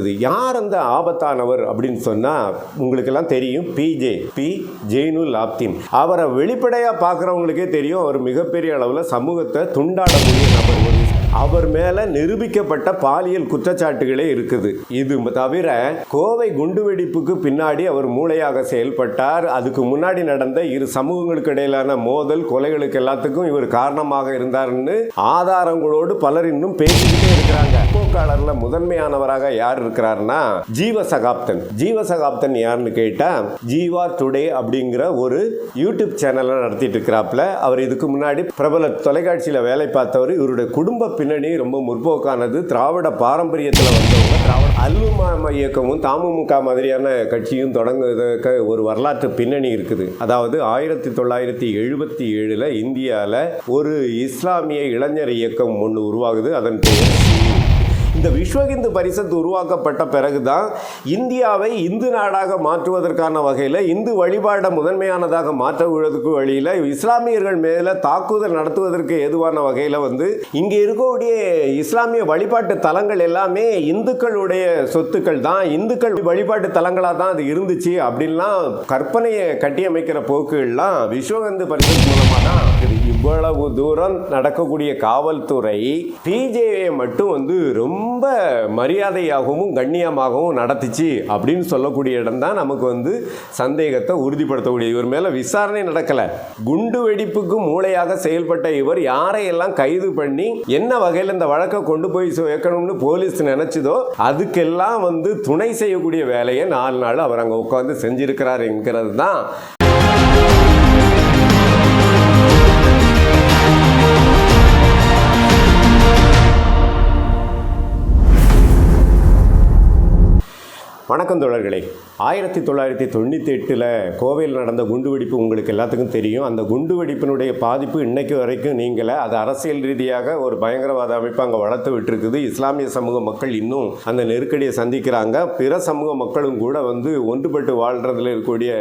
இது யார் அந்த ஆபத்தானவர் அப்படின்னு சொன்னா உங்களுக்கெல்லாம் தெரியும். PJ B. ஜெயினுல் ஆப்தின் அவரை வெளிப்படையா பார்க்குறவங்களுக்கே தெரியும். அவர் மிகப்பெரிய அளவில் சமூகத்தை துண்டாடக்கூடிய நபர். ஒரு அவர் மேல நிரூபிக்கப்பட்ட பாலியல் குற்றச்சாட்டுகளே இருக்குது. இது தவிர கோவை குண்டுவெடிப்புக்கு பின்னாடி அவர் மூளையாக செயல்பட்டார். அதுக்கு முன்னாடி நடந்த இரு சமூகங்களுக்கு இடையிலான மோதல் கொலைகளுக்கு எல்லாத்துக்கும் இவர் காரணமாக இருந்தார்னு ஆதாரங்களோடு பலர் இன்னும் பேசிக்கிட்டே இருக்கிறாங்க. போக்காளர்ல முதன்மையானவராக யார் இருக்கிறார்னா ஜீவ சகாப்தன் ஜீவ சகாப்தன் யாருன்னு கேட்டா ஜீவா டுடே அப்படிங்கிற ஒரு யூடியூப் சேனலை நடத்திட்டு இருக்கிறாப்ல அவர் இதுக்கு முன்னாடி பிரபல தொலைக்காட்சியில் வேலை பார்த்தவர். இவருடைய குடும்ப பின்னணி ரொம்ப முற்போக்கானது. திராவிட பாரம்பரியத்தில் வந்தவங்க. திராவிட அல்லுமா இயக்கமும் தமுமுக மாதிரியான கட்சியும் தொடங்குவதற்கு ஒரு வரலாற்று பின்னணி இருக்குது. அதாவது ஆயிரத்தி தொள்ளாயிரத்தி எழுபத்தி ஏழில் இந்தியாவில் ஒரு இஸ்லாமிய இளைஞர் இயக்கம் ஒன்று உருவாகுது. அதன் பெயர் இந்த விஸ்வ இந்து பரிசத் உருவாக்கப்பட்ட பிறகுதான் இந்தியாவை இந்து நாடாக மாற்றுவதற்கான வகையில் இந்து வழிபாடை முதன்மையானதாக மாற்றுவதற்கு வழியில் இஸ்லாமியர்கள் மேலே தாக்குதல் நடத்துவதற்கு ஏதுவான வகையில் வந்து இங்கே இருக்கக்கூடிய இஸ்லாமிய வழிபாட்டு தலங்கள் எல்லாமே இந்துக்களுடைய சொத்துக்கள் தான். இந்துக்கள் வழிபாட்டு தலங்களாக தான் அது இருந்துச்சு அப்படின்லாம் கற்பனையை கட்டியமைக்கிற போக்குகள்லாம் விஸ்வ இந்து பரிசத் மூலமாக தான் இவ்வளவு தூரம் நடக்கக்கூடிய காவல்துறை பிஜேயை மட்டும் வந்து ரொம்ப மரியாதையாகவும் கண்ணியமாகவும் நடத்துச்சு அப்படின்னு சொல்லக்கூடிய இடம் தான் நமக்கு வந்து சந்தேகத்தை உறுதிப்படுத்தக்கூடிய. இவர் மேலே விசாரணை நடக்கலை. குண்டு வெடிப்புக்கு மூளையாக செயல்பட்ட இவர் யாரையெல்லாம் கைது பண்ணி என்ன வகையில் இந்த வழக்கை கொண்டு போய் வைக்கணும்னு போலீஸ் நினைச்சதோ அதுக்கெல்லாம் வந்து துணை செய்யக்கூடிய வேலையை நாலு நாள் அவர் அங்கே உட்காந்து செஞ்சிருக்கிறார் என்கிறது தான் வணக்கம் தோழர்களே. ஆயிரத்தி தொள்ளாயிரத்தி தொண்ணூற்றி எட்டில் கோவையில் நடந்த குண்டுவெடிப்பு உங்களுக்கு எல்லாத்துக்கும் தெரியும். அந்த குண்டுவெடிப்பினுடைய பாதிப்பு இன்னைக்கு வரைக்கும் நீங்களை அது அரசியல் ரீதியாக ஒரு பயங்கரவாத அமைப்பு அங்கே வளர்த்து விட்டுருக்குது. இஸ்லாமிய சமூக மக்கள் இன்னும் அந்த நெருக்கடியை சந்திக்கிறாங்க. பிற சமூக மக்களும் கூட வந்து ஒன்றுபட்டு வாழ்கிறதுல இருக்கக்கூடிய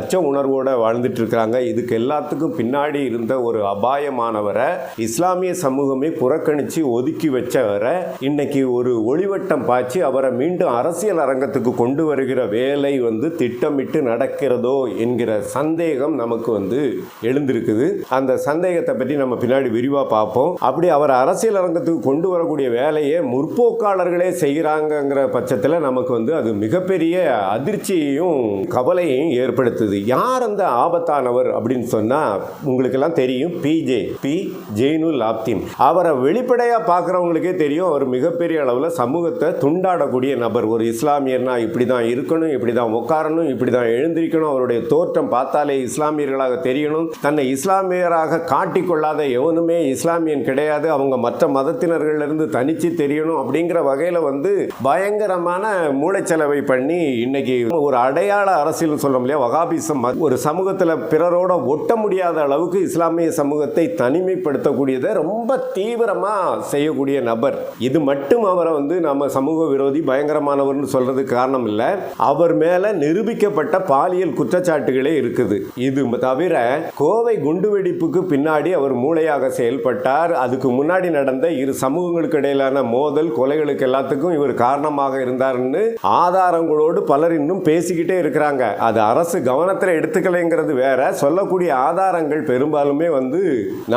அச்ச உணர்வோடு வாழ்ந்துட்டு இருக்கிறாங்க. இதுக்கு எல்லாத்துக்கும் பின்னாடி இருந்த ஒரு அபாயமானவரை இஸ்லாமிய சமூகமே புறக்கணித்து ஒதுக்கி வச்சவரை இன்னைக்கு ஒரு ஒளிவட்டம் பாய்ச்சி அவரை மீண்டும் அரசியல் அரங்கத்துக்கு கொண்டு வருகிற வேலை வந்து திட்டமிட்டு நடக்கிறதோ என்கிற சந்தேகம் நமக்கு வந்து எழுந்திருக்குது. அந்த சந்தேகத்தை பற்றி நம்ம பின்னாடி விரிவாக பார்ப்போம். அப்படி அவர் அரசியல் அரங்கத்துக்கு கொண்டு வரக்கூடிய வேலையை முற்போக்காளர்களே செய்கிறாங்கங்கிற பட்சத்தில் நமக்கு வந்து அது மிகப்பெரிய அதிர்ச்சியையும் கவலையையும் ஏற்படுத்துது. யார் அந்த ஆபத்தானவர் அப்படின்னு சொன்னால் உங்களுக்கெல்லாம் தெரியும். PJ B. ஜெயினுல் ஆப்தின் அவரை வெளிப்படையாக பார்க்குறவங்களுக்கே தெரியும். அவர் மிகப்பெரிய அளவில் சமூகத்தை துண்டாடக்கூடிய நபர். ஒரு இஸ்லாமியர்னா இப்படி தான் இருக்கணும் இப்படி இப்படி தான் உட்காரணும் இப்படி தான் எழுந்திருக்கணும். அவருடைய தோற்றம் பார்த்தாலே இஸ்லாமியர்களாக தெரியணும். தன்னை இஸ்லாமியராக காட்டிக்கொள்ளாத எவனுமே இஸ்லாமியன் கிடையாது. அவங்க மற்ற மதத்தினர்களிலிருந்து தனிச்சு தெரியணும் அப்படிங்கிற வகையில் வந்து பயங்கரமான மூளைச்சலவை பண்ணி இன்னைக்கு ஒரு அடையாள அரசியல் சொல்ல முடியாது வகாபிசம் ஒரு சமூகத்தில் பிறரோட ஒட்ட முடியாத அளவுக்கு இஸ்லாமிய சமூகத்தை தனிமைப்படுத்தக்கூடியதை ரொம்ப தீவிரமாக செய்யக்கூடிய நபர். இது மட்டும் அவரை வந்து நம்ம சமூக விரோதி பயங்கரமானவர்னு சொல்றதுக்கு காரணம் இல்லை. அவர் மேலே நிரூபிக்கப்பட்ட பாலியல் குற்றச்சாட்டுகளே இருக்குது. இது தவிர கோவை குண்டுவெடிப்புக்கு பின்னாடி அவர் மூளையாக செயல்பட்டார். அதுக்கு முன்னாடி நடந்த இரு சமூகங்களுக்கு இடையிலான மோதல் கொலைகளுக்கு எல்லாத்துக்கும் இவர் காரணமாக இருந்தார்னு ஆதாரங்களோடு பலர் இன்னும் பேசிக்கிட்டே இருக்கிறாங்க. அது அரசு கவனத்தில் எடுத்துக்கலைங்கிறது வேற. சொல்லக்கூடிய ஆதாரங்கள் பெரும்பாலுமே வந்து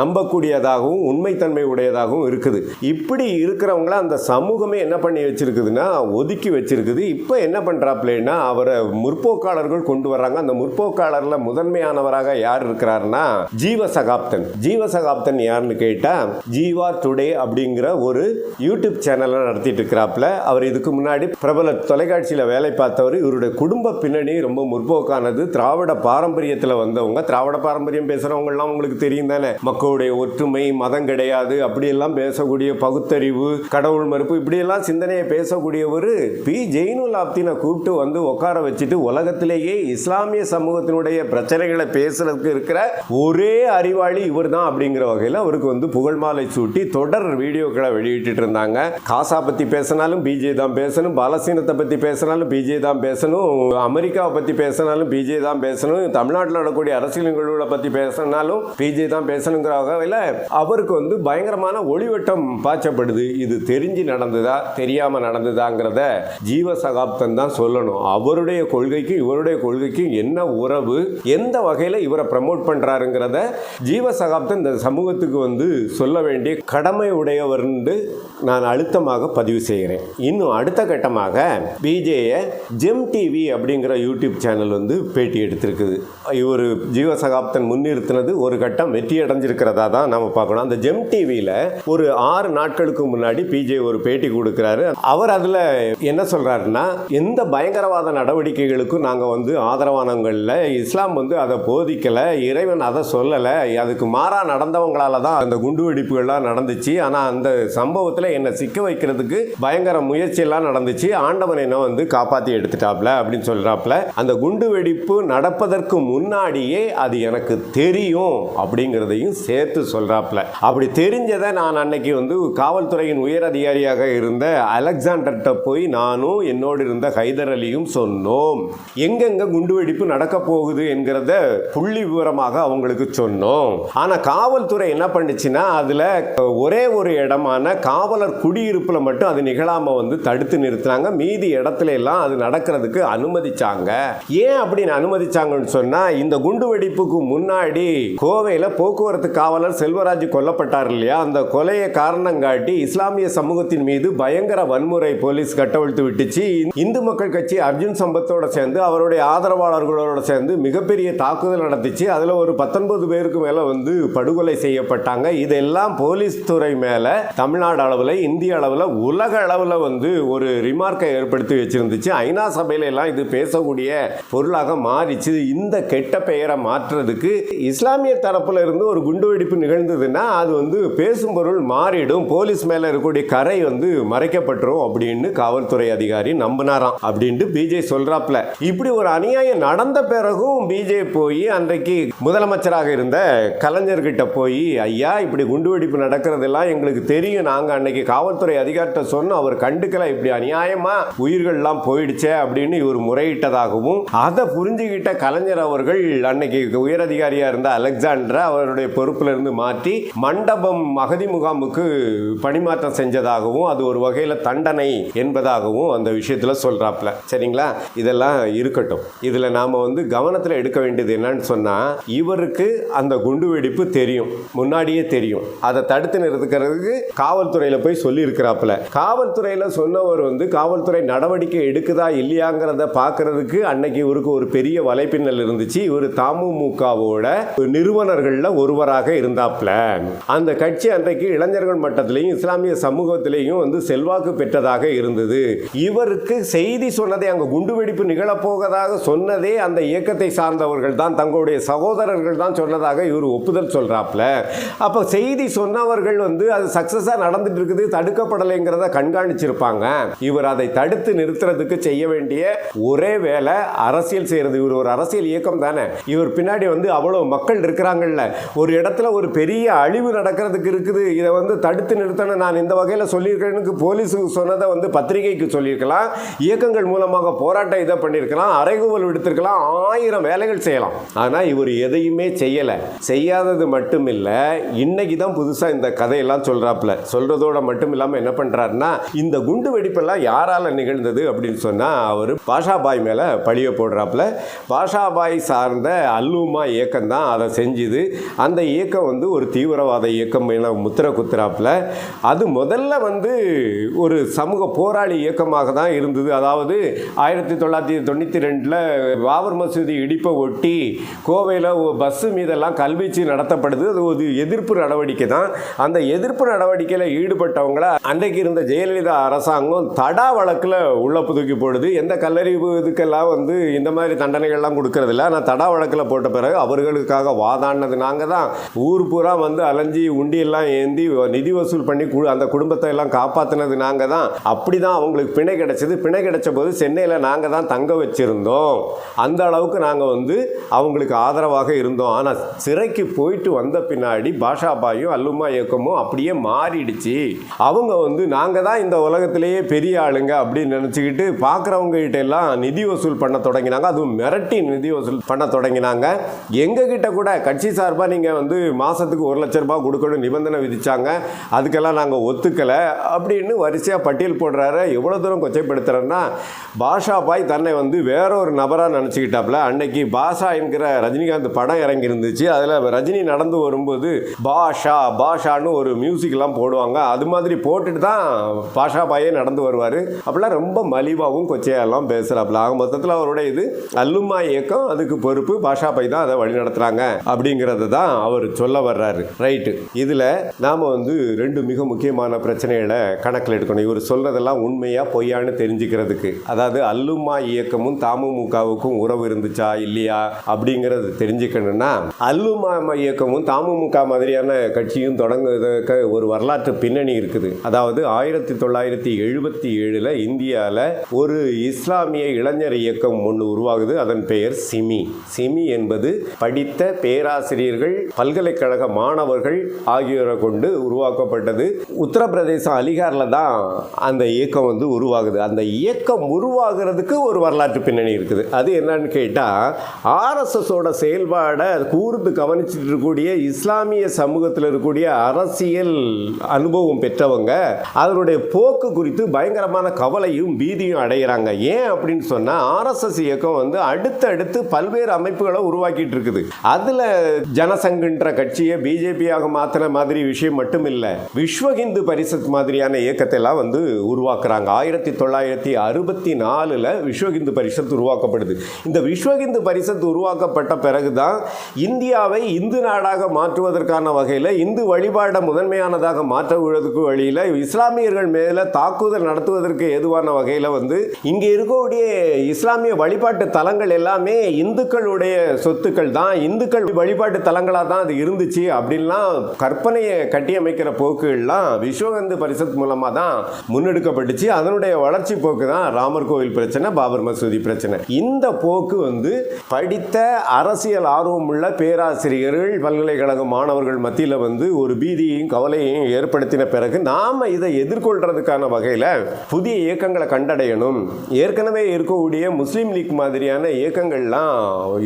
நம்பக்கூடியதாகவும் உண்மைத்தன்மை உடையதாகவும் இருக்குது. இப்படி இருக்கிறவங்கள அந்த சமூகமே என்ன பண்ணி வச்சிருக்குதுன்னா ஒதுக்கி வச்சிருக்குது. இப்போ என்ன பண்ணுறாப்லேன்னா அவரை முற்போக்காளர்கள் கொண்டு வர்றாங்க. அந்த முற்போக்காளரில் முதன்மையானவராக யார் இருக்கிறாருன்னா ஜீவ சகாப்தன் ஜீவ சகாப்தன் யாருன்னு கேட்டால் ஜீவா டுடே அப்படிங்கிற ஒரு யூடியூப் சேனலை நடத்திட்டு இருக்கிறாப்ல அவர் இதுக்கு முன்னாடி பிரபல தொலைக்காட்சியில் வேலை பார்த்தவர். இவருடைய குடும்ப பின்னணி ரொம்ப முற்போக்கானது. திராவிட பாரம்பரியத்தில் வந்தவங்க. திராவிட பாரம்பரியம் பேசுகிறவங்கலாம் உங்களுக்கு தெரியும் தானே? மக்களுடைய ஒற்றுமை மதம் கிடையாது. அப்படியெல்லாம் பேசக்கூடிய பகுத்தறிவு கடவுள் மறுப்பு இப்படியெல்லாம் சிந்தனையை பேசக்கூடியவர் பி. ஜெயினுல் ஆப்தினை கூப்பிட்டு வந்து உட்கார உட்கார வச்சுட்டு உலகத்திலேயே இஸ்லாமிய சமூகத்தினுடைய பிரச்சனைகளை பேசுறதுக்கு இருக்கிற ஒரே அறிவாளி இவர் தான் அப்படிங்கிற வகையில் அவருக்கு வந்து புகழ் மாலை சூட்டி தொடர் வீடியோக்களை வெளியிட்டு இருந்தாங்க. காசா பற்றி பேசினாலும் பிஜே தான் பேசணும். பாலஸ்தீனத்தை பற்றி பேசினாலும் பிஜே தான் பேசணும். அமெரிக்காவை பற்றி பேசினாலும் பிஜே தான் பேசணும். தமிழ்நாட்டில் நடக்கக்கூடிய அரசியல் நிகழ்வுகளை பற்றி பேசினாலும் பிஜே தான் பேசணுங்கிற வகையில் அவருக்கு வந்து பயங்கரமான ஒளிவட்டம் பாய்ச்சப்படுது. இது தெரிஞ்சு நடந்ததா தெரியாமல் நடந்ததாங்கிறத ஜீவ சகாப்தம் தான் சொல்லணும். அவர் அவருடைய கொள்கைக்கும் இவருடைய கொள்கைக்கும் என்ன உறவு எந்த வகையில் இவரை ப்ரமோட் பண்ணுறாருங்கிறத ஜீவ சகாப்தம் இந்த சமூகத்துக்கு வந்து சொல்ல வேண்டிய கடமை உடையவர்னு நான் அழுத்தமாக பதிவு செய்கிறேன். இன்னும் அடுத்த கட்டமாக பிஜேயை ஜெம் டிவி அப்படிங்கிற யூடியூப் சேனல் வந்து பேட்டி எடுத்திருக்குது. இவர் ஜீவ சகாப்தன் முன்னிறுத்தினது ஒரு கட்டம் வெற்றி அடைஞ்சிருக்கிறதா தான் நம்ம பார்க்கணும். அந்த ஜெம் டிவியில் ஒரு ஆறு நாட்களுக்கு முன்னாடி பிஜே ஒரு பேட்டி கொடுக்குறாரு. அவர் அதில் என்ன சொல்கிறாருன்னா எந்த பயங்கரவாத நடவடிக்கைகளுக்கும் நாங்கள் வந்து ஆதரவானவங்களில். இஸ்லாம் வந்து அதை போதிக்கலை. இறைவன் அதை சொல்லலை. அதுக்கு மாறாக நடந்தவங்களால தான் அந்த குண்டு வெடிப்புகள்லாம் நடந்துச்சு. ஆனால் அந்த சம்பவத்தில் என்னை சிக்க வைக்கிறதுக்கு பயங்கர முயற்சியெல்லாம் நடந்துச்சு. ஆண்டவன் என்ன வந்து காப்பாற்றி எடுத்துட்டாப்ல அப்படின்னு சொல்கிறாப்புல அந்த குண்டு வெடிப்பு நடப்பதற்கு முன்னாடியே அது எனக்கு தெரியும் அப்படிங்கிறதையும் சேர்த்து சொல்கிறாப்புல அப்படி தெரிஞ்சதை நான் அன்னைக்கு வந்து காவல்துறையின் உயர் அதிகாரியாக இருந்த அலெக்சாண்டர்கிட்ட போய் நானும் என்னோடு இருந்த ஹைதர் அலியும் சொன்னோம். எங்கெங்க குண்டுவெடிப்பு நடக்க போகுது என்கிறத புள்ளி விவரமாக அவங்களுக்கு சொன்னோம். ஆனா காவல்துறை என்ன பண்ணுச்சுன்னா அதுல ஒரே ஒரு இடமான காவலர் குடியிருப்புல மட்டும் அது நிகழாம வந்து தடுத்து நிறுத்தினாங்க. மீதி இடத்துல எல்லாம் அது நடக்கிறதுக்கு அனுமதிச்சாங்க. ஏன் அப்படின்னு அனுமதிச்சாங்கன்னு சொன்னா இந்த குண்டு வெடிப்புக்கு முன்னாடி கோவையில போக்குவரத்து காவலர் செல்வராஜ் கொல்லப்பட்டார் இல்லையா? அந்த கொலையை காரணம் காட்டி இஸ்லாமிய சமூகத்தின் மீது பயங்கர வன்முறை போலீஸ் கட்டவிழ்த்து விட்டுச்சு. இந்து மக்கள் கட்சி அர்ஜுன் சம்பத்தோட சேர்ந்து அவருடைய ஆதரவாளர்களோட சேர்ந்து மிகப்பெரிய தாக்குதல் நடத்திச்சு. அதில் ஒரு பத்தொன்பது பேருக்கு மேலே வந்து படுகொலை செய்யப்பட்டாங்க. இதெல்லாம் போலீஸ் துறை மேலே தமிழ்நாடு அளவில் இந்திய அளவில் உலக அளவில் வந்து ஒரு ரிமார்க்கை ஏற்படுத்தி வச்சிருந்துச்சு. ஐநா சபையில எல்லாம் இது பேசக்கூடிய பொருளாக மாறிச்சு. இந்த கெட்ட பெயரை மாற்றுறதுக்கு இஸ்லாமிய தரப்புல இருந்து ஒரு குண்டுவெடிப்பு நிகழ்ந்ததுன்னா அது வந்து பேசும் பொருள் மாறிடும். போலீஸ் மேல இருக்கக்கூடிய கரை வந்து மறைக்கப்பட்டுரும் அப்படின்னு காவல்துறை அதிகாரி நம்பினாராம். அப்படின்ட்டு பிஜே சொல்றாப்ல. இப்படி ஒரு அநியாயம் நடந்த பிறகும் பிஜே போய் அன்றைக்கு முதலமைச்சராக இருந்த கலைஞர்கிட்ட போய் ஐயா இப்படி குண்டுவெடிப்பு நடக்கிறதெல்லாம் எங்களுக்கு தெரியும். நாங்க அன்னைக்கு காவல்துறை அதிகாரிட்ட சொன்னோம். அவர் கண்டுக்கல. இப்படி அநியாயமா உயிர்கள்லாம் போயிடுச்சே அப்படின்னு இவர் முறையிட்டதாகவும் அதை புரிஞ்சுக்கிட்ட கலைஞர் அவர்கள் அன்னைக்கு உயரதிகாரியா இருந்த அலெக்சாண்டரை அவருடைய பொறுப்புல இருந்து மாற்றி மண்டபம் அகதி முகாமுக்கு பணிமாற்றம் செஞ்சதாகவும் அது ஒரு வகையில் தண்டனை என்பதாகவும் அந்த விஷயத்தில் சொல்றாப்ல. சரிங்களா? இதெல்லாம் இருக்கட்டும். இதில் நாம் வந்து கவனத்தில் எடுக்க வேண்டியது என்னன்னு சொன்னால் இவருக்கு அந்த குண்டு வெடிப்பு தெரியும். முன்னாடியே தெரியும். அதை தடுத்து நிறுத்துக்கிறதுக்கு காவல்துறையில் போய் சொல்லியிருக்கிறாப்புல. காவல்துறையில் சொன்னவர் வந்து காவல்துறை நடவடிக்கை எடுக்குதா இல்லையாங்கிறத பார்க்கறதுக்கு அன்னைக்கு இவருக்கு ஒரு பெரிய வலைப்பின்னல் இருந்துச்சு. இவர் தமுமுகவோட நிறுவனர்களில் ஒருவராக இருந்தாப்ல அந்த கட்சி அன்றைக்கு இளைஞர்கள் மட்டத்திலையும் இஸ்லாமிய சமூகத்திலையும் வந்து செல்வாக்கு பெற்றதாக இருந்தது. இவருக்கு செய்தி சொன்னதை அங்கே குண்டுவெடிப்பு நிகழப்போவதாக சொன்னதே அந்த இயக்கத்தை சார்ந்தவர்கள் தான். தங்களுடைய சகோதரர்கள் தான் சொன்னதாக இவர் ஒப்புதல் சொல்றாப்ல. அப்போ செய்தி சொன்னவர்கள் வந்து அது சக்ஸஸாக நடந்துட்டு இருக்குது தடுக்கப்படலைங்கிறத கண்காணிச்சிருப்பாங்க. இவர் அதை தடுத்து நிறுத்துறதுக்கு செய்ய வேண்டிய ஒரே வேலை அரசியல் செய்கிறது இவர் ஒரு அரசியல் இயக்கம் தானே. இவர் பின்னாடி வந்து அவ்வளோ மக்கள் இருக்கிறாங்கல்ல. ஒரு இடத்துல ஒரு பெரிய அழிவு நடக்கிறதுக்கு இருக்குது. இதை வந்து தடுத்து நிறுத்தணும். நான் இந்த வகையில் சொல்லியிருக்கேன்னு போலீஸுக்கு சொன்னதை வந்து பத்திரிகைக்கு சொல்லியிருக்கலாம். இயக்கங்கள் மூலமாக போராட்டம் இதை பண்ணியிருக்கலாம் அறைகூவல் விடுத்திருக்கலாம் ஆயிரம் வேலைகள் செய்யலாம். ஆனால் இவர் எதையுமே செய்யலை. செய்யாதது மட்டும் இல்லை இன்னைக்கு தான் புதுசாக இந்த கதையெல்லாம் சொல்கிறாப்புல சொல்கிறதோட மட்டும் இல்லாமல் என்ன பண்ணுறாருன்னா இந்த குண்டு வெடிப்பெல்லாம் யாரால் நிகழ்ந்தது அப்படின்னு சொன்னால் அவர் பாஷாபாய் மேலே பழிய போடுறாப்புல. பாஷாபாய் சார்ந்த அல்லுமா இயக்கம் தான் அதை செஞ்சுது. அந்த இயக்கம் வந்து ஒரு தீவிரவாத இயக்கம் என முத்திர குத்துறாப்புல. அது முதல்ல வந்து ஒரு சமூக போராளி இயக்கமாக தான் இருந்தது. அதாவது ஆயிரத்தி ஆயிரத்தி தொள்ளாயிரத்தி தொண்ணூற்றி ரெண்டில் பாபர் மசூதி இடிப்பை ஒட்டி கோவையில் பஸ்ஸு மீதெல்லாம் கல்வீச்சு நடத்தப்படுது. அது ஒரு எதிர்ப்பு நடவடிக்கை தான். அந்த எதிர்ப்பு நடவடிக்கையில் ஈடுபட்டவங்கள அன்றைக்கு இருந்த ஜெயலலிதா அரசாங்கம் தடா வழக்கில் உள்ள புதுக்கி போடுது. எந்த கல்லறி இதுக்கெல்லாம் வந்து இந்த மாதிரி தண்டனைகள்லாம் கொடுக்கறதில்ல. ஆனால் தடா வழக்கில் போட்ட பிறகு அவர்களுக்காக வாதாடினது நாங்கள் தான். ஊர் பூரா வந்து அலைஞ்சி உண்டியெல்லாம் ஏந்தி நிதி வசூல் பண்ணி அந்த குடும்பத்தை எல்லாம் காப்பாற்றினது நாங்கள் தான். அப்படி தான் அவங்களுக்கு பிணை கிடைச்சது. பிணை கிடைச்ச போது சென்னையில் நாங்கள் தான் தங்க வச்சுருந்தோம். அந்த அளவுக்கு நாங்கள் வந்து அவங்களுக்கு ஆதரவாக இருந்தோம். ஆனால் சிறைக்கு போயிட்டு வந்த பின்னாடி பாஷாபாயும் அல்லுமா இயக்கமும் அப்படியே மாறிடுச்சு. அவங்க வந்து நாங்கள் தான் இந்த உலகத்திலேயே பெரிய ஆளுங்க அப்படின்னு நினச்சிக்கிட்டு பார்க்குறவங்க கிட்ட எல்லாம் நிதி வசூல் பண்ண தொடங்கினாங்க. அதுவும் மிரட்டி நிதி வசூல் பண்ண தொடங்கினாங்க. எங்ககிட்ட கூட கட்சி சார்பாக நீங்கள் வந்து மாதத்துக்கு ஒரு லட்ச ரூபாய் கொடுக்கணும் நிபந்தனை விதித்தாங்க அதுக்கெல்லாம் நாங்கள் ஒத்துக்கலை அப்படின்னு வரிசையாக பட்டியல் போடுறாரு. எவ்வளோ தூரம் கொச்சைப்படுத்துறேன்னா பாஷா பாய் தன்னை வந்து வேற ஒரு நபராக நினச்சிக்கிட்டாப்புல அன்னைக்கு பாஷா என்கிற ரஜினிகாந்த் படம் இறங்கி இருந்துச்சு அதில் ரஜினி நடந்து வரும்போது பாஷா பாஷான்னு ஒரு மியூசிக்லாம் போடுவாங்க. அது மாதிரி போட்டுட்டு தான் பாஷா பாயே நடந்து வருவார். அப்படிலாம் ரொம்ப மலிவாகவும் கொச்சையாலாம் பேசுகிறாப்புல ஆக மொத்தத்தில் அவருடைய இது அல்லுமா இயக்கம் அதுக்கு பொறுப்பு பாஷா பாய் தான் அதை வழி நடத்துகிறாங்க அப்படிங்கிறத தான் அவர் சொல்ல வர்றாரு. ரைட்டு இதில் நாம் வந்து ரெண்டு மிக முக்கியமான பிரச்சனைகளை கணக்கில் எடுக்கணும். இவர் சொல்கிறதெல்லாம் உண்மையாக பொய்யான்னு தெரிஞ்சுக்கிறதுக்கு. அதாவது அல்லுமா இயக்கமும் தமுமுகவுக்கும் உறவு இருந்துச்சா இல்லையா? அப்படிங்கிறது தெரிஞ்சுக்கணும்னா அல்லுமா இயக்கமும் தமுமுக மாதிரியான கட்சியும் தொடங்குவதற்கு ஒரு வரலாற்று பின்னணி இருக்குது. அதாவது ஆயிரத்தி தொள்ளாயிரத்தி எழுபத்தி ஏழில் இந்தியாவில் ஒரு இஸ்லாமிய இளைஞர் இயக்கம் ஒன்று உருவாகுது. அதன் பெயர் சிமி. சிமி என்பது படித்த பேராசிரியர்கள் பல்கலைக்கழக மாணவர்கள் ஆகியோரை கொண்டு உருவாக்கப்பட்டது. உத்தரப்பிரதேசம் அலிகாரில் தான் அந்த இயக்கம் வந்து உருவாகுது. அந்த இயக்கம் உருவாகிறதுக்கு ஒரு வரலாற்று பின்னணி இருக்குது. அது என்னன்னு கேட்டால் ஆர்எஸ்எஸோட செயல்பாடை கூர்ந்து கவனிச்சுட்டு இருக்கக்கூடிய இஸ்லாமிய சமூகத்தில் இருக்கக்கூடிய அரசியல் அனுபவம் பெற்றவங்க அதனுடைய போக்கு குறித்து பயங்கரமான கவலையும் பீதியும் அடைகிறாங்க ஏன் அப்படின்னு சொன்னால் ஆர்எஸ்எஸ் இயக்கம் வந்து அடுத்தடுத்து பல்வேறு அமைப்புகளை உருவாக்கிட்டு இருக்குது. அதில் ஜனசங்கன்ற கட்சியை பிஜேபியாக மாற்றின மாதிரி விஷயம் மட்டும் இல்லை விஸ்வ ஹிந்து பரிஷத் மாதிரியான இயக்கத்தை எல்லாம் வந்து உருவாக்குறாங்க. ஆயிரத்தி தொள்ளாயிரத்தி அறுபத்தி நாலில் விஸ்வ இந்து பரிஷத் உருவாக்கப்படுது. இந்த விஸ்வ இந்து பரிஷத் உருவாக்கப்பட்ட பிறகுதான் இந்தியாவை இந்து நாடாக மாற்றுவதற்கான வகையில் இந்து வழிபாடை முதன்மையானதாக மாற்றுவதற்கு வழியில் இஸ்லாமியர்கள் மேலே தாக்குதல் நடத்துவதற்கு ஏதுவான வகையில் வந்து இங்கே இருக்கக்கூடிய இஸ்லாமிய வழிபாட்டு தலங்கள் எல்லாமே இந்துக்களுடைய சொத்துக்கள் தான். இந்துக்கள் வழிபாட்டு தலங்களாக தான் அது இருந்துச்சு அப்படின்லாம் கற்பனையை கட்டியமைக்கிற போக்குகள்லாம் விஸ்வகந்து பரிஷத் மூலமாக தான் முன்னெடுக்கப்பட்டுச்சு. அதனுடைய வளர்ச்சி போக்கு தான் ராமர் கோவில் பிரச்சனை. பிரச்சனை பாபர் மசூதி பிரச்சனை. இந்த போக்கு வந்து படித்த அரசியல் ஆர்வமுள்ள பேராசிரியர்கள் பல்கலைக்கழக மாணவர்கள் மத்தியில் வந்து ஒரு பீதியையும் கவலையையும் ஏற்படுத்தின பிறகு நாம் இதை எதிர்கொள்றதுக்கான வகையில் புதிய இயக்கங்களை கண்டடையணும். ஏற்கனவே இருக்கக்கூடிய முஸ்லீம் லீக் மாதிரியான இயக்கங்கள்லாம்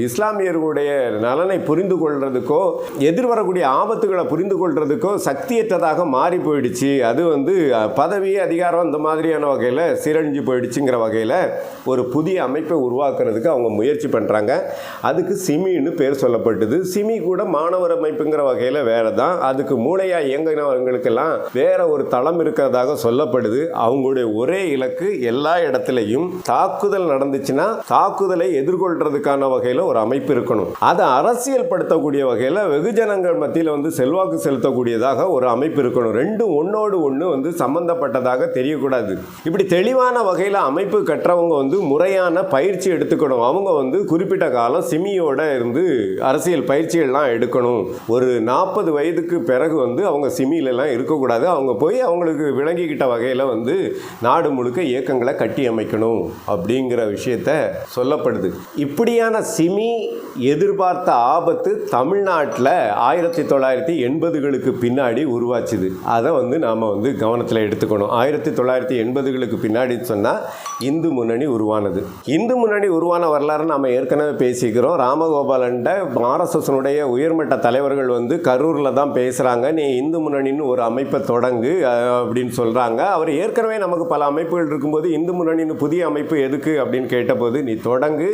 இஸ்லாமியர்களுடைய நலனை புரிந்து கொள்றதுக்கோ எதிர்வரக்கூடிய ஆபத்துகளை புரிந்து கொள்றதுக்கோ சக்தியற்றதாக மாறி போயிடுச்சு. அது வந்து பதவி அதிகாரம் இந்த மாதிரியான வகையில் சீரழிஞ்சு போயிடுச்சுங்கிற வகையில் ஒரு புதிய அமைப்பை உருவாக்குறதுக்கு அவங்க முயற்சி பண்ணுறாங்க அதுக்கு சிமின்னு பேர் சொல்லப்பட்டது. சிமி கூட மாணவர் அமைப்புங்கிற வகையில் வேறு தான் அதுக்கு மூளையாக இயங்கினவங்களுக்கெல்லாம் வேற ஒரு தளம் இருக்கிறதாக சொல்லப்படுது. அவங்களுடைய ஒரே இலக்கு எல்லா இடத்துலையும் தாக்குதல் நடந்துச்சுன்னா தாக்குதலை எதிர்கொள்றதுக்கான வகையில் ஒரு அமைப்பு இருக்கணும். அதை அரசியல் படுத்தக்கூடிய வகையில் வெகுஜனங்கள் மத்தியில் வந்து செல்வாக்கு செலுத்தக்கூடியதாக ஒரு அமைப்பு இருக்கணும். ரெண்டும் ஒன்னோடு ஒன்று வந்து சம்பந்தப்பட்டதாக தெரியக்கூடாது. இப்படி தெளிவான வகையில் அமைப்பு கற்றவங்க அவங்க வந்து முறையான பயிற்சி எடுத்துக்கணும். அவங்க வந்து குறிப்பிட்ட காலம் சிமியோட இருந்து அரசியல் பயிற்சிகள்லாம் எடுக்கணும். ஒரு நாற்பது வயதுக்கு பிறகு வந்து அவங்க சிமியிலலாம் இருக்கக்கூடாது. அவங்க போய் அவங்களுக்கு விளங்கிக்கிட்ட வகையில் வந்து நாடு முழுக்க இயக்கங்களை கட்டி அமைக்கணும் அப்படிங்கிற விஷயத்த சொல்லப்படுது. இப்படியான சிமி எதிர்பார்த்த ஆபத்து தமிழ்நாட்டில் ஆயிரத்தி தொள்ளாயிரத்தி எண்பதுகளுக்கு பின்னாடி உருவாச்சுது. அதை வந்து நாம் வந்து கவனத்தில் எடுத்துக்கணும். ஆயிரத்தி தொள்ளாயிரத்தி எண்பதுகளுக்கு பின்னாடி சொன்னால் இந்து முன்னணி உருவானது. இந்து முன்னணி உருவான வரலாறு நாம் ஏற்கனவே பேசிக்கிறோம். ராமகோபாலன்ட்ட ஆர்எஸ்எஸ்னுடைய உயர்மட்ட தலைவர்கள் வந்து கரூரில் தான் பேசுகிறாங்க நீ இந்து முன்னணின்னு ஒரு அமைப்பை தொடங்கு அப்படின்னு சொல்கிறாங்க அவர் ஏற்கனவே நமக்கு பல அமைப்புகள் இருக்கும்போது இந்து முன்னணின்னு புதிய அமைப்பு எதுக்கு அப்படின்னு கேட்டபோது நீ தொடங்கு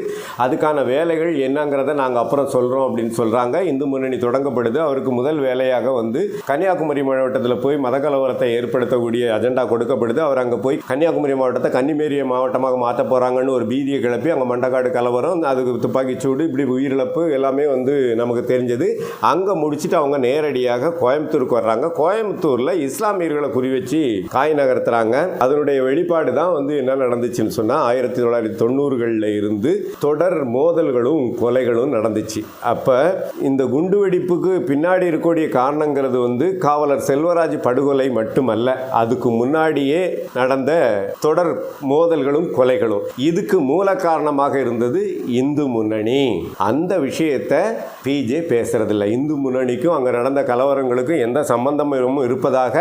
அதுக்கான வேலைகள் என்னங்கிறத நாங்கள் அப்புறம் சொல்கிறோம் அப்படின்னு சொல்கிறாங்க இந்து முன்னணி தொடங்கப்படுது. அவருக்கு முதல் வேலையாக வந்து கன்னியாகுமரி மாவட்டத்தில் போய் மத கலவரத்தை ஏற்படுத்தக்கூடிய அஜெண்டா கொடுக்கப்படுது. அவர் அங்கே போய் கன்னியாகுமரி மாவட்டத்தை கன்னிமேரிய மாவட்டமாக மாற்ற போகிறாங்கன்னு ஒரு பீதியை கிளப்பி அங்கே மண்டக்காடு கலவரம் அதுக்கு துப்பாக்கி சூடு இப்படி உயிரிழப்பு எல்லாமே வந்து நமக்கு தெரிஞ்சது. அங்கே முடிச்சுட்டு அவங்க நேரடியாக கோயம்புத்தூருக்கு வர்றாங்க. கோயம்புத்தூரில் இஸ்லாமியர்களை குறி வச்சு காய் நகர்த்துறாங்க. அதனுடைய வெளிப்பாடு தான் வந்து என்ன நடந்துச்சுன்னு சொன்னால் ஆயிரத்தி தொள்ளாயிரத்தி தொண்ணூறுகளில் இருந்து தொடர் மோதல்களும் கொலைகளும் நடந்துச்சு. அப்போ இந்த குண்டுவெடிப்புக்கு பின்னாடி இருக்கக்கூடிய காரணங்கிறது வந்து காவலர் செல்வராஜ் படுகொலை மட்டுமல்ல அதுக்கு முன்னாடியே நடந்த தொடர் மோதல் மோதல்களும் கொலைகளும். இதுக்கு மூல காரணமாக இருந்தது இந்து முன்னணி. அந்த விஷயத்தை பிஜே பேசுறதில்லை. இந்து முன்னணிக்கும் அங்கே நடந்த கலவரங்களுக்கும் எந்த சம்பந்தமும் இருப்பதாக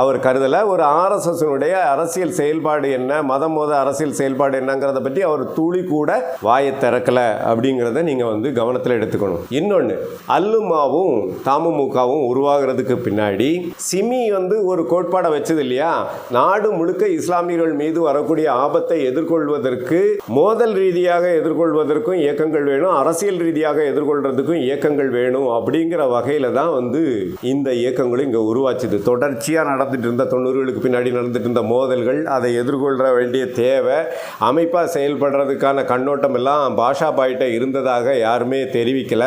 அவர் கருதலை. ஒரு ஆர்எஸ்எஸ்னுடைய அரசியல் செயல்பாடு என்ன மதம் மோத அரசியல் செயல்பாடு என்னங்கிறத பற்றி அவர் துளி கூட வாயை திறக்கல அப்படிங்கிறத நீங்கள் வந்து கவனத்தில் எடுத்துக்கணும். இன்னொன்று அல்லுமாவும் தாமுமுகவும் உருவாகிறதுக்கு பின்னாடி சிமி வந்து ஒரு கோட்பாடை வச்சது இல்லையா? நாடு முழுக்க இஸ்லாமியர்கள் மீது வரக்கூடிய ஆபத்து எதிர்கொள்வதற்கு மோதல் ரீதியாக எதிர்கொள்வதற்கும் இயக்கங்கள் வேணும் அரசியல் ரீதியாக எதிர்கொள்றதுக்கும் இயக்கங்கள் வேணும் அப்படிங்கிற வகையில தான் வந்து இந்த இயக்கங்களும் இங்கே உருவாச்சுது. தொடர்ச்சியாக நடந்துட்டு இருந்த தொண்ணூறுகளுக்கு பின்னாடி நடந்துட்டு இருந்த மோதல்கள் அதை எதிர்கொள்ள வேண்டிய தேவை அமைப்பாக செயல்படுறதுக்கான கண்ணோட்டம் எல்லாம் பாஷா பாயிட்ட இருந்ததாக யாருமே தெரிவிக்கல.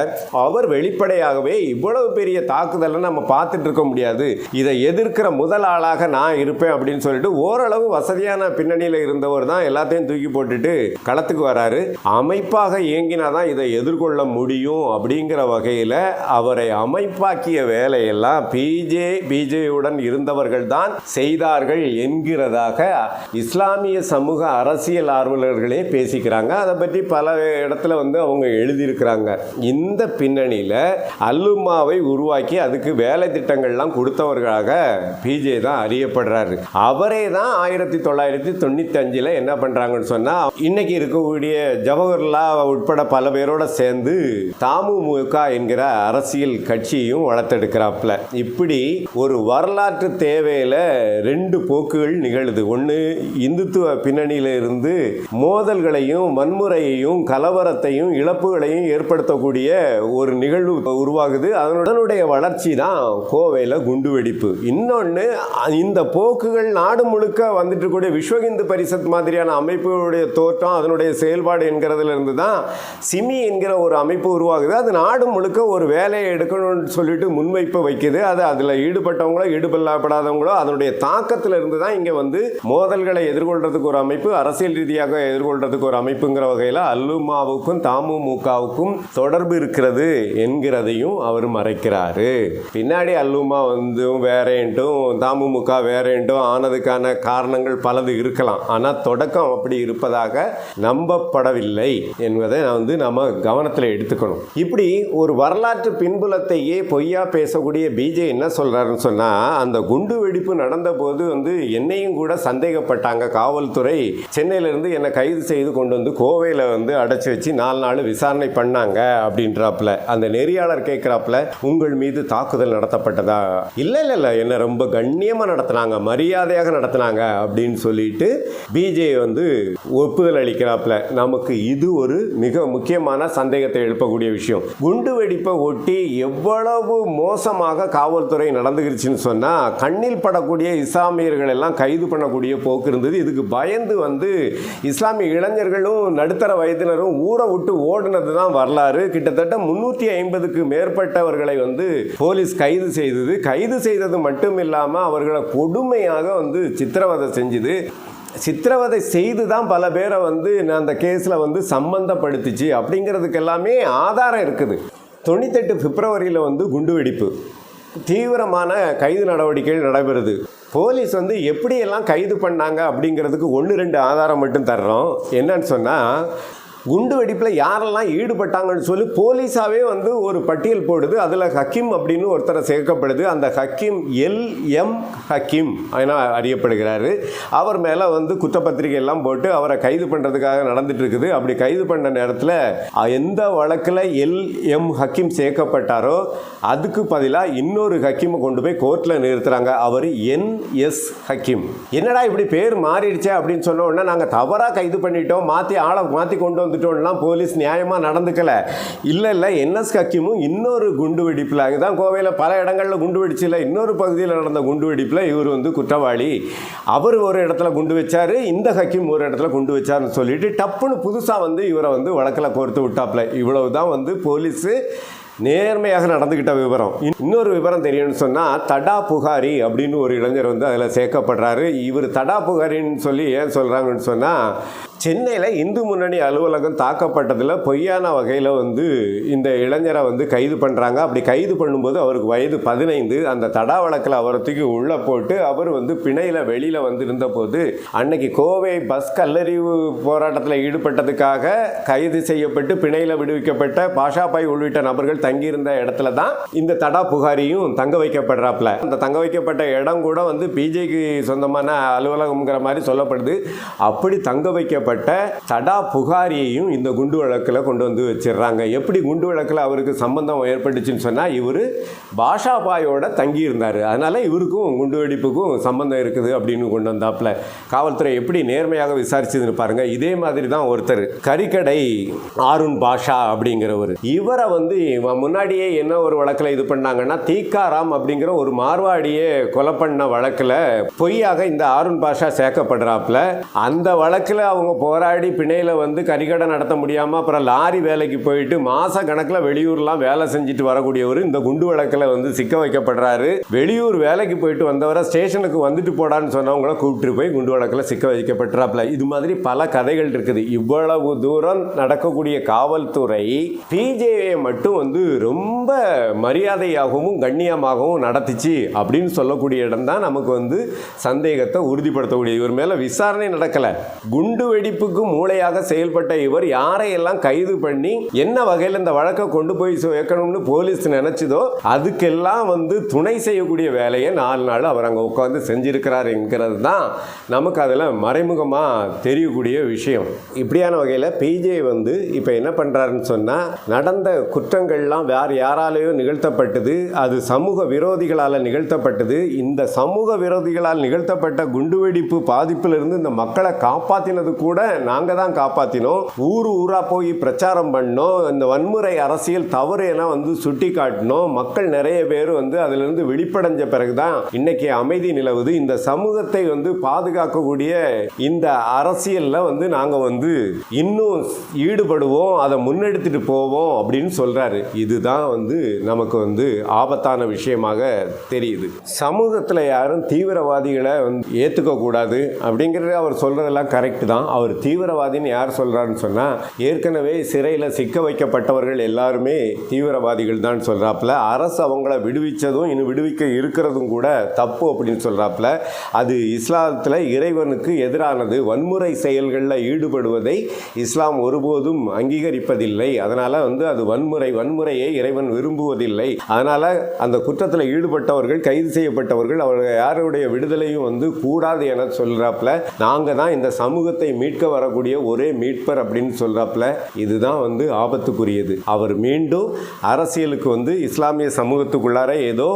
அவர் வெளிப்படையாகவே இவ்வளவு பெரிய தாக்குதலை நம்ம பார்த்துட்டு இருக்க முடியாது. இதை எதிர்க்கிற முதல் ஆளாக நான் இருப்பேன் அப்படின்னு சொல்லிட்டு ஓரளவு வசதியான பின்னணியில் இருந்தவர் தான் எல்லாத்தையும் தூக்கி போட்டுட்டு களத்துக்கு வராரு. அமைப்பாக இயங்கினா தான் இதை எதிர்கொள்ள முடியும் அப்படிங்கிற வகையில் அவரை அமைப்பாக்கிய வேலையெல்லாம் பிஜே பிஜேயுடன் இருந்தவர்கள் தான் செய்தார்கள் என்கிறதாக இஸ்லாமிய சமூக அரசியல் ஆர்வலர்களே பேசிக்கிறாங்க. அதை பற்றி பல இடத்துல வந்து அவங்க எழுதியிருக்கிறாங்க. இந்த பின்னணியில் அல்லுமாவை உருவாக்கி அதுக்கு வேலை திட்டங்கள்லாம் கொடுத்தவர்களாக பிஜே தான் அறியப்படுறாரு. அவரே தான் ஆயிரத்தி தொள்ளாயிரத்தி தொண்ணூற்றி அஞ்சில் என்ன பண்ணுறாங்கன்னு சொன்னால் இன்னைக்கு இருக்கக்கூடிய ஜவஹர்லா உட்பட பல பேரோட சேர்ந்து தாமுமுக என்கிற அரசியல் கட்சியையும் வளர்த்தெடுக்கிறாப்புல. இப்படி ஒரு வரலாற்று தேவையில் ரெண்டு போக்குகள் நிகழுது. ஒன்று இந்துத்துவ பின்னணியிலிருந்து மோதல்களையும் வன்முறையையும் கலவரத்தையும் இழப்புகளையும் ஏற்படுத்தக்கூடிய ஒரு நிகழ்வு உருவாகுது. அதனுடைய வளர்ச்சி தான் கோவையில் குண்டுவெடிப்பு இன்னொன்று இந்த போக்குகள் நாடு முழுக்க வந்துட்டு கூடிய விஸ்வஹிந்து பரிசத் மாதிரி மாதிரியான அமைப்புடைய தோற்றம் அதனுடைய செயல்பாடு என்கிறதுல இருந்து தான் சிமி என்கிற ஒரு அமைப்பு உருவாகுது. அது நாடு முழுக்க ஒரு வேலையை எடுக்கணும்னு சொல்லிட்டு முன்வைப்பு வைக்குது. அது அதில் ஈடுபட்டவங்களோ ஈடுபடப்படாதவங்களோ அதனுடைய தாக்கத்தில் இருந்து தான் இங்கே வந்து மோதல்களை எதிர்கொள்றதுக்கு ஒரு அமைப்பு அரசியல் ரீதியாக எதிர்கொள்றதுக்கு ஒரு அமைப்புங்கிற வகையில் அல்லுமாவுக்கும் தாமுமுகவுக்கும் தொடர்பு இருக்கிறது என்கிறதையும் அவர் மறைக்கிறாரு. பின்னாடி அல்லுமா வந்து வேறேன்ட்டும் தாமுமுக வேறேன்ட்டும் ஆனதுக்கான காரணங்கள் பலது இருக்கலாம். ஆனால் தொடக்கம் அப்படி இருப்பதாக நம்பப்படவில்லை என்பதை நான் வந்து நம்ம கவனத்தில் எடுத்துக்கணும். இப்படி ஒரு வரலாற்று பின்புலத்தையே பொய்யா பேசக்கூடிய பிஜே என்ன சொல்றாருன்னு சொன்னா அந்த குண்டு வெடிப்பு நடந்த போது வந்து என்னையும் கூட சந்தேகப்பட்டாங்க காவல்துறை. சென்னையில இருந்து என்னை கைது செய்து கொண்டு வந்து கோவையில் வந்து அடைச்சி வச்சு நாலு நாள் விசாரணை பண்ணாங்க அப்படின்றாப்புல. அந்த நெறியாளர் கேட்குறாப்புல உங்கள் மீது தாக்குதல் நடத்தப்பட்டதா? இல்லை இல்லை இல்லை என்னை ரொம்ப கண்ணியமாக நடத்தினாங்க மரியாதையாக நடத்தினாங்க அப்படின்னு சொல்லிட்டு பிஜே வந்து ஒப்புதல் அளிக்கிறாப்புல. நமக்கு இது ஒரு மிக முக்கியமான சந்தேகத்தை எழுப்பக்கூடிய விஷயம். குண்டு வெடிப்பை ஒட்டி எவ்வளவு மோசமாக காவல்துறை நடந்துக்கிருச்சுன்னு சொன்னால் கண்ணில் படக்கூடிய இஸ்லாமியர்கள் எல்லாம் கைது பண்ணக்கூடிய போக்கு இருந்தது. இதுக்கு பயந்து வந்து இஸ்லாமிய இளைஞர்களும் நடுத்தர வயதினரும் ஊரை விட்டு ஓடினது தான் வரலாறு. கிட்டத்தட்ட முன்னூற்றி ஐம்பதுக்கு மேற்பட்டவர்களை வந்து போலீஸ் கைது செய்தது. கைது செய்தது மட்டும் இல்லாமல் அவர்களை கொடுமையாக வந்து சித்திரவதை செஞ்சுது. சித்திரவதை செய்து தான் பல பேரை வந்து நான் அந்த கேஸில் வந்து சம்பந்தப்படுத்திச்சு அப்படிங்கிறதுக்கு எல்லாமே ஆதாரம் இருக்குது. தொண்ணூத்தெட்டு பிப்ரவரியில் வந்து குண்டுவெடிப்பு தீவிரமான கைது நடவடிக்கைகள் நடைபெறுது. போலீஸ் வந்து எப்படியெல்லாம் கைது பண்ணாங்க அப்படிங்கிறதுக்கு ஒன்று ரெண்டு ஆதாரம் மட்டும் தர்றோம். என்னன்னு சொன்னால் குண்டு வெடிப்பில் யாரெல்லாம் ஈடுபட்டாங்கன்னு சொல்லி போலீஸாகவே வந்து ஒரு பட்டியல் போடுது. அதில் ஹக்கீம் அப்படின்னு ஒருத்தரை சேர்க்கப்படுது. அந்த ஹக்கீம் எல் எம் ஹக்கீம் என அறியப்படுகிறாரு. அவர் மேலே வந்து குற்றப்பத்திரிகை எல்லாம் போட்டு அவரை கைது பண்ணுறதுக்காக நடந்துட்டு இருக்குது. அப்படி கைது பண்ண நேரத்தில் எந்த வழக்கில் எல் எம் ஹக்கீம் சேர்க்கப்பட்டாரோ அதுக்கு பதிலாக இன்னொரு ஹக்கீமை கொண்டு போய் கோர்ட்டில் நிறுத்துகிறாங்க அவர் என் எஸ் ஹக்கீம். என்னடா இப்படி பேர் மாறிடுச்சே அப்படின்னு சொன்ன உடனே நாங்கள் தவறாக கைது பண்ணிட்டோம். மாற்றி ஆளை மாற்றி கொண்டு வந்து வந்துட்டோம்லாம் போலீஸ் நியாயமாக நடந்துக்கல. இல்லை இல்லை என்எஸ் ஹக்கீமும் இன்னொரு குண்டு வெடிப்பில் அங்கே தான் கோவையில் பல இடங்களில் குண்டு வெடிச்சில் இன்னொரு பகுதியில் நடந்த குண்டு வெடிப்பில் இவர் வந்து குற்றவாளி. அவர் ஒரு இடத்துல குண்டு வச்சார் இந்த ஹக்கீம் ஒரு இடத்துல குண்டு வச்சாருன்னு சொல்லிட்டு டப்புன்னு புதுசாக வந்து இவரை வந்து வழக்கில் கோர்த்து விட்டாப்புல இவ்வளவு தான் வந்து போலீஸு நேர்மையாக நடந்துக்கிட்ட விவரம். இன்னொரு விவரம் தெரியும்னு சொன்னால் தடா புகாரி அப்படின்னு ஒரு இளைஞர் வந்து அதில் சேர்க்கப்படுறாரு. இவர் தடா புகாரின்னு சொல்லி ஏன் சொல்கிறாங்கன்னு சொன்னால் சென்னையில் இந்து முன்னணி அலுவலகம் தாக்கப்பட்டதில் பொய்யான வகையில் வந்து இந்த இளைஞரை வந்து கைது பண்ணுறாங்க அப்படி கைது பண்ணும்போது அவருக்கு வயது பதினைந்து. அந்த தடா வழக்கில் அவரை தூக்கி உள்ளே போட்டு அவர் வந்து பிணையில் வெளியில் வந்து இருந்தபோது அன்னைக்கு கோவை பஸ் கல்லறிவு போராட்டத்தில் ஈடுபட்டதுக்காக கைது செய்யப்பட்டு பிணையில் விடுவிக்கப்பட்ட பாஷாபாய் உள்ளிட்ட நபர்கள் தங்கியிருந்த இடத்துல தான் இந்த தடா புகாரியும் தங்க வைக்கப்படுறாப்புல. அந்த தங்க வைக்கப்பட்ட இடம் கூட வந்து பிஜேக்கு சொந்தமான அலுவலகம்ங்கிற மாதிரி சொல்லப்படுது. அப்படி தங்க வைக்கப்பட்ட தடா புகாரியையும் இந்த குண்டு வழக்கில் கொண்டு வந்து வச்சிடுறாங்க எப்படி குண்டு வழக்கில் அவருக்கு சம்பந்தம் ஏற்பட்டுச்சுன்னு சொன்னால் இவர் பாஷாபாயோட தங்கி இருந்தார் அதனால் இவருக்கும் குண்டு வெடிப்புக்கும் சம்பந்தம் இருக்குது அப்படின்னு கொண்டு வந்தாப்புல. காவல்துறை எப்படி நேர்மையாக விசாரிச்சதுன்னு பாருங்க. இதே மாதிரி தான் ஒருத்தர் கறிக்கடை ஆருண் பாஷா அப்படிங்கிறவர். இவரை வந்து முன்னாடியே என்ன ஒரு வழக்கில் இது பண்ணாங்கன்னா தீக்காராம் அப்படிங்கிற ஒரு மார்வாடியே கொலை பண்ண வழக்கில் பொய்யாக இந்த ஆருண் பாஷா சேர்க்கப்படுறாப்புல. அந்த வழக்கில் அவங்க போராடி பிணையில் வந்து கறிக்கடை நடத்த முடியாமல் அப்புறம் லாரி வேலைக்கு போயிட்டு மாத கணக்கில் வெளியூர்லாம் வேலை செஞ்சுட்டு வரக்கூடியவர் இந்த குண்டு வழக்கில் வந்து சிக்க வைக்கப்படுறாரு. வெளியூர் வேலைக்கு போயிட்டு வந்தவரை ஸ்டேஷனுக்கு வந்துட்டு போடான்னு சொன்னவங்கள கூப்பிட்டு போய் குண்டு வழக்கில் சிக்க வைக்கப்பட்டுறாப்புல. இது மாதிரி பல கதைகள் இருக்குது. இவ்வளவு தூரம் நடக்கக்கூடிய காவல்துறை பிஜேவியை மட்டும் வந்து ரொம்ப மரியாதையாகவும் கண்ணியமாகவும் நடத்திச்சு அப்படின்னு சொல்லக்கூடிய இடம் தான் நமக்கு வந்து சந்தேகத்தை உறுதிப்படுத்தக்கூடிய. இவர் மேலே விசாரணை நடக்கலை. குண்டு வெடிப்புக்கு மூளையாக செயல்பட்ட இவர் யாரையெல்லாம் கைது பண்ணி என்ன வகையில் இந்த வழக்கை கொண்டு போய் வைக்கணும்னு போலீஸ் நினச்சதோ அதுக்கெல்லாம் வந்து துணை செய்யக்கூடிய வேலையை நாலு நாள் அவர் அங்கே உட்காந்து செஞ்சிருக்கிறார் என்கிறது தான் நமக்கு அதில் மறைமுகமாக தெரியக்கூடிய விஷயம். இப்படியான வகையில் பிஜே வந்து இப்போ என்ன பண்ணுறாருன்னு சொன்னால் நடந்த குற்றங்கள் குற்றங்கள்லாம் வேறு யாராலேயோ நிகழ்த்தப்பட்டது அது சமூக விரோதிகளால் நிகழ்த்தப்பட்டது. இந்த சமூக விரோதிகளால் நிகழ்த்தப்பட்ட குண்டுவெடிப்பு பாதிப்பிலிருந்து இந்த மக்களை காப்பாற்றினது கூட நாங்கள் தான் காப்பாற்றினோம் ஊர் ஊராக போய் பிரச்சாரம் பண்ணோம். இந்த வன்முறை அரசியல் தவறு என வந்து சுட்டி காட்டினோம். மக்கள் நிறைய பேர் வந்து அதிலிருந்து வெளிப்படைஞ்ச பிறகு தான் இன்னைக்கு அமைதி நிலவுது. இந்த சமூகத்தை வந்து பாதுகாக்கக்கூடிய இந்த அரசியலில் வந்து நாங்கள் வந்து இன்னும் ஈடுபடுவோம். அதை முன்னெடுத்துட்டு போவோம் அப்படின்னு சொல்கிறாரு இதுதான் வந்து நமக்கு வந்து ஆபத்தான விஷயமாக தெரியுது. சமூகத்தில் யாரும் தீவிரவாதிகளை வந்து ஏற்றுக்க கூடாது அப்படிங்கிறது அவர் சொல்கிறதெல்லாம் கரெக்ட் தான். அவர் தீவிரவாதின்னு யார் சொல்கிறாருன்னு சொன்னால் ஏற்கனவே சிறையில் சிக்க வைக்கப்பட்டவர்கள் எல்லாருமே தீவிரவாதிகள் தான் சொல்கிறாப்புல அரசு அவங்கள விடுவிச்சதும் இன்னும் விடுவிக்க இருக்கிறதும் கூட தப்பு அப்படின்னு சொல்கிறாப்புல அது இஸ்லாத்தில் இறைவனுக்கு எதிரானது. வன்முறை செயல்களில் ஈடுபடுவதை இஸ்லாம் ஒருபோதும் அங்கீகரிப்பதில்லை. அதனால் வந்து அது வன்முறை வன்முறை முறையை இறைவன் விரும்புவதில்லை. அதனால் அந்த குற்றத்தில் ஈடுபட்டவர்கள் கைது செய்யப்பட்டவர்கள் அவர்கள் யாருடைய விடுதலையும் வந்து கூடாது என சொல்கிறாப்புல நாங்கள் தான் இந்த சமூகத்தை மீட்க வரக்கூடிய ஒரே மீட்பர் அப்படின்னு சொல்கிறாப்புல இதுதான் வந்து ஆபத்துக்குரியது. அவர் மீண்டும் அரசியலுக்கு வந்து இஸ்லாமிய சமூகத்துக்குள்ளார ஏதோ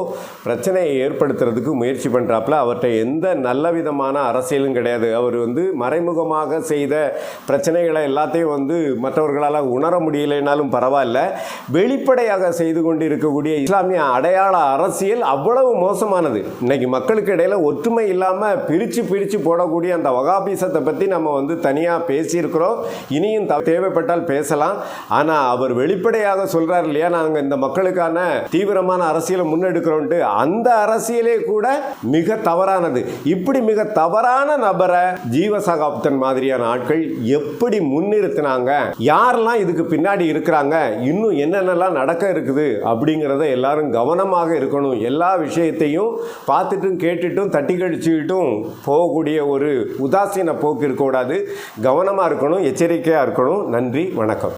பிரச்சனையை ஏற்படுத்துறதுக்கு முயற்சி பண்ணுறாப்புல அவர்கிட்ட எந்த நல்ல விதமான அரசியலும் கிடையாது. அவர் வந்து மறைமுகமாக செய்த பிரச்சனைகளை எல்லாத்தையும் வந்து மற்றவர்களால் உணர முடியலைனாலும் பரவாயில்ல. வெளி வெளிப்படையாக செய்து கொண்டு இருக்கக்கூடிய இஸ்லாமிய அடையாள அரசியல் அவ்வளவு மோசமானது. இன்னைக்கு மக்களுக்கு இடையில ஒற்றுமை இல்லாமல் பிரித்து பிரித்து போடக்கூடிய அந்த வகாபீசத்தை பற்றி நம்ம வந்து தனியாக பேசியிருக்கிறோம். இனியும் த- தேவைப்பட்டால் பேசலாம். ஆனால் அவர் வெளிப்படையாக சொல்கிறார் இல்லையா நாங்கள் இந்த மக்களுக்கான தீவிரமான அரசியலை முன்னெடுக்கிறோன்ட்டு அந்த அரசியலே கூட மிக தவறானது. இப்படி மிக தவறான நபரை ஜீவசகாப்தன் மாதிரியான ஆட்கள் எப்படி முன்னிறுத்தினாங்க? யாரெல்லாம் இதுக்கு பின்னாடி இருக்கிறாங்க? இன்னும் என்னென்னலாம் நடக்க இருக்குது அப்படிங்கிறத எல்லாரும் கவனமாக இருக்கணும். எல்லா விஷயத்தையும் பார்த்துட்டும் கேட்டுட்டும் தட்டி கழிச்சுக்கிட்டும் போகக்கூடிய ஒரு உதாசீன போக்கு இருக்கக்கூடாது. கவனமாக இருக்கணும் எச்சரிக்கையாக இருக்கணும். நன்றி வணக்கம்.